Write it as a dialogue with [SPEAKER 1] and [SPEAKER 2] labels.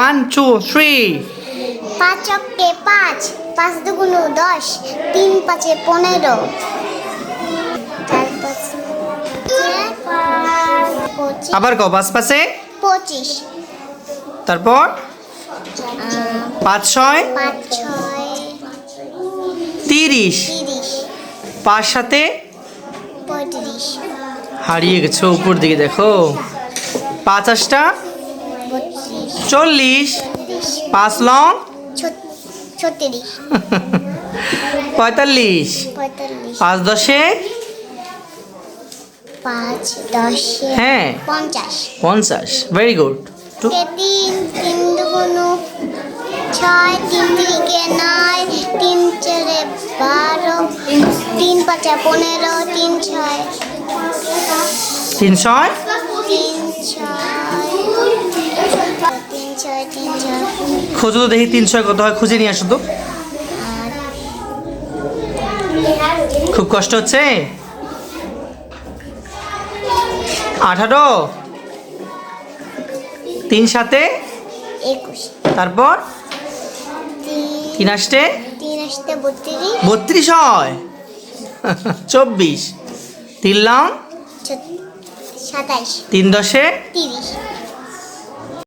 [SPEAKER 1] One two three
[SPEAKER 2] পাঁচ অক্টে পাঁচ পাঁচ দুগুণ দশ তিন পাঁচে পনেরো। পাঁচে
[SPEAKER 1] আবার কও পাঁচ পাশে
[SPEAKER 2] পঁচিশ।
[SPEAKER 1] তারপর? পাঁচ ছয়?
[SPEAKER 2] পাঁচ
[SPEAKER 1] তিরিশ। পাঁচ সাথে? হারিয়ে গেছো উপর দিকে দেখো। পাঁচ
[SPEAKER 2] বত্রিশ
[SPEAKER 1] চল্লিশ। পাঁচ লং?
[SPEAKER 2] ছত্রিশ।
[SPEAKER 1] পঁয়তাল্লিশ। পাঁচ দশে?
[SPEAKER 2] পাঁচ দশে
[SPEAKER 1] হ্যাঁ।
[SPEAKER 2] পঞ্চাশ।
[SPEAKER 1] পঞ্চাশ। ভেরি গুড
[SPEAKER 2] তিন তিন দুগুণ। ছয় তিন তিরিকে নয়। তিন চারে বারো। তিন পাঁচে পনেরো। তিন ছয়।
[SPEAKER 1] তিন ছয়?
[SPEAKER 2] তিন ছয়।
[SPEAKER 1] খোঁজো তো দেখি তিন ছয় কত হয় খুঁজে নিয়ে আসো তো। খুব কষ্ট হচ্ছে? আঠারো? তিন সাথে? তারপর?
[SPEAKER 2] তিন
[SPEAKER 1] আসতে? বত্রিশ। হয়? চব্বিশ। তিন লং?
[SPEAKER 2] সাতাইশ
[SPEAKER 1] তিন দশে?
[SPEAKER 2] তিরিশ।